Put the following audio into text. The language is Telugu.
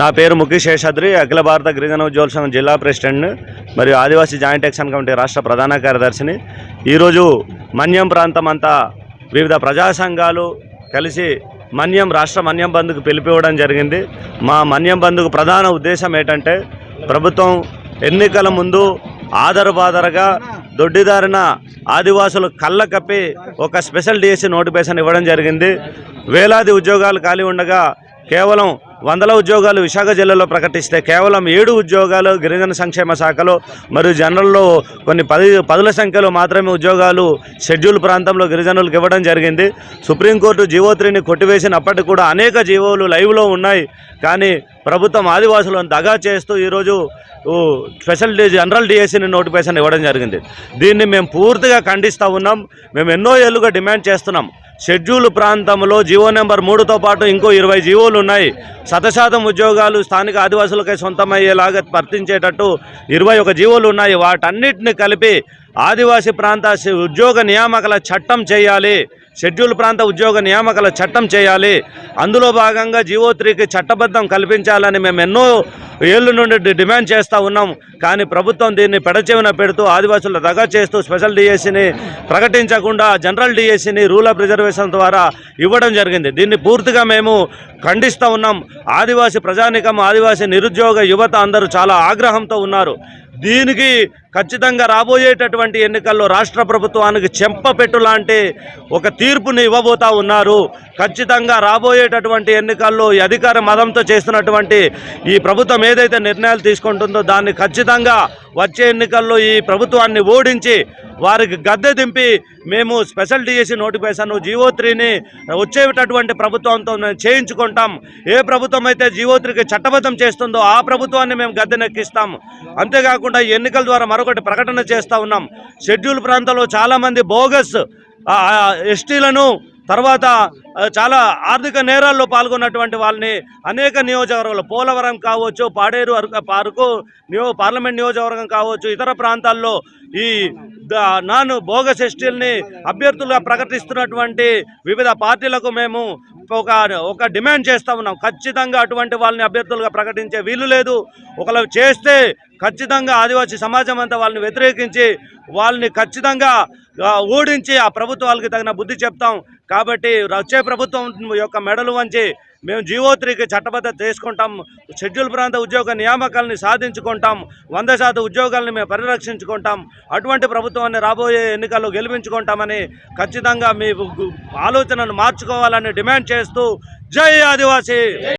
నా పేరు ముఖేష్ శేషాద్రి అఖిల భారత గిరిజన ఉద్యోగుల సంఘం జిల్లా ప్రెసిడెంట్ మరియు ఆదివాసీ జాయింట్ యాక్షన్ కమిటీ రాష్ట్ర ప్రధాన కార్యదర్శిని. ఈరోజు మన్యం ప్రాంతం అంతా వివిధ ప్రజా సంఘాలు కలిసి మన్యం రాష్ట్ర మన్యం బంద్కు పిలిపివ్వడం జరిగింది. మా మన్యం బంద్కు ప్రధాన ఉద్దేశం ఏంటంటే ప్రభుత్వం ఎన్నికల ముందు ఆధారబాదరగా దొడ్డిదారిన ఆదివాసులు కళ్ళ కప్పి ఒక స్పెషల్ డిఎస్సి నోటిఫికేషన్ ఇవ్వడం జరిగింది. వేలాది ఉద్యోగాలు ఖాళీ ఉండగా కేవలం వందల ఉద్యోగాలు విశాఖ జిల్లాలో ప్రకటిస్తే కేవలం ఏడు ఉద్యోగాలు గిరిజన సంక్షేమ శాఖలో మరియు జనరల్లో కొన్ని పది పదుల సంఖ్యలో మాత్రమే ఉద్యోగాలు షెడ్యూల్ ప్రాంతంలో గిరిజనులకు ఇవ్వడం జరిగింది. సుప్రీంకోర్టు జీవో త్రీని కొట్టివేసినప్పటికీ కూడా అనేక జీవోలు లైవ్లో ఉన్నాయి. కానీ ప్రభుత్వం ఆదివాసులను దగా చేస్తూ ఈరోజు స్పెషల్ డి జనరల్ డిఎస్సిని నోటిఫికేషన్ ఇవ్వడం జరిగింది. దీన్ని మేము పూర్తిగా ఖండిస్తూ ఉన్నాం. మేము ఎన్నో ఏళ్ళుగా డిమాండ్ చేస్తున్నాం. షెడ్యూల్ ప్రాంతంలో జీవో నెంబర్ మూడుతో పాటు ఇంకో ఇరవై జీవోలు ఉన్నాయి. శతశాతం ఉద్యోగాలు స్థానిక ఆదివాసులకై సొంతమయ్యేలాగా వర్తించేటట్టు ఇరవై ఒక జీవోలు ఉన్నాయి. వాటన్నిటిని కలిపి ఆదివాసీ ప్రాంత ఉద్యోగ నియామకాల చట్టం చేయాలి. షెడ్యూల్ ప్రాంత ఉద్యోగ నియామకాల చట్టం చేయాలి. అందులో భాగంగా జీవో త్రీకి చట్టబద్ధం కల్పించాలని మేము ఎన్నో ఏళ్ళ నుండి డిమాండ్ చేస్తూ ఉన్నాం. కానీ ప్రభుత్వం దీన్ని పెడచెవిన పెడుతూ ఆదివాసుల దగా చేస్తూ స్పెషల్ డిఎస్సిని ప్రకటించకుండా జనరల్ డిఎస్సిని రూల్ ఆఫ్ రిజర్వేషన్ ద్వారా ఇవ్వడం జరిగింది. దీన్ని పూర్తిగా మేము ఖండిస్తూ ఉన్నాం. ఆదివాసీ ప్రజానికం ఆదివాసీ నిరుద్యోగ యువత అందరూ చాలా ఆగ్రహంతో ఉన్నారు. దీనికి ఖచ్చితంగా రాబోయేటటువంటి ఎన్నికల్లో రాష్ట్ర ప్రభుత్వానికి చెంపపెట్టు లాంటి ఒక తీర్పుని ఇవ్వబోతా ఉన్నారు. ఖచ్చితంగా రాబోయేటటువంటి ఎన్నికల్లో ఈ అధికార మదంతో చేస్తున్నటువంటి ఈ ప్రభుత్వం ఏదైతే నిర్ణయాలు తీసుకుంటుందో దాన్ని ఖచ్చితంగా వచ్చే ఎన్నికల్లో ఈ ప్రభుత్వాన్ని ఓడించి వారికి గద్దె దింపి మేము స్పెషల్ డిఎస్సి నోటిఫికేషన్ జీవో త్రీని వచ్చేటటువంటి ప్రభుత్వంతో మేము చేయించుకుంటాం. ఏ ప్రభుత్వం అయితే జీవో త్రీకి చట్టబద్ధం చేస్తుందో ఆ ప్రభుత్వాన్ని మేము గద్దెనెక్కిస్తాం అంతేకాకుండా ఎన్నికల ద్వారా మరొకటి ప్రకటన చేస్తూ ఉన్నాం. షెడ్యూల్ ప్రాంతంలో చాలామంది బోగస్ ఎస్టీలను తర్వాత చాలా ఆర్థిక నేరాల్లో పాల్గొన్నటువంటి వాళ్ళని అనేక నియోజకవర్గాలు పోలవరం కావచ్చు పాడేరు పార్కు నియో పార్లమెంట్ నియోజకవర్గం కావచ్చు ఇతర ప్రాంతాల్లో ఈ నాన్ బోగస్ ఎస్టీల్ని అభ్యర్థులుగా ప్రకటిస్తున్నటువంటి వివిధ పార్టీలకు మేము ఒక ఒక డిమాండ్ చేస్తూ ఉన్నాం. ఖచ్చితంగా అటువంటి వాళ్ళని అభ్యర్థులుగా ప్రకటించే వీలు లేదు. ఒకవేళ చేస్తే ఖచ్చితంగా ఆదివాసీ సమాజం అంతా వాళ్ళని వ్యతిరేకించి వాళ్ళని ఖచ్చితంగా ఓడించి ఆ ప్రభుత్వాలకి తగిన బుద్ధి చెప్తాం. కాబట్టి వచ్చే ప్రభుత్వం యొక్క మెడలు వంచి మేము జీవో త్రీకి చట్టబద్ధత చేసుకుంటాం షెడ్యూల్ ప్రాంత ఉద్యోగ నియామకాలని సాధించుకుంటాం. వంద శాతం ఉద్యోగాలను మేము పరిరక్షించుకుంటాం. అటువంటి ప్రభుత్వాన్ని రాబోయే ఎన్నికల్లో గెలిపించుకుంటామని ఖచ్చితంగా మీ ఆలోచనను మార్చుకోవాలని డిమాండ్ చేస్తూ జై ఆదివాసీ!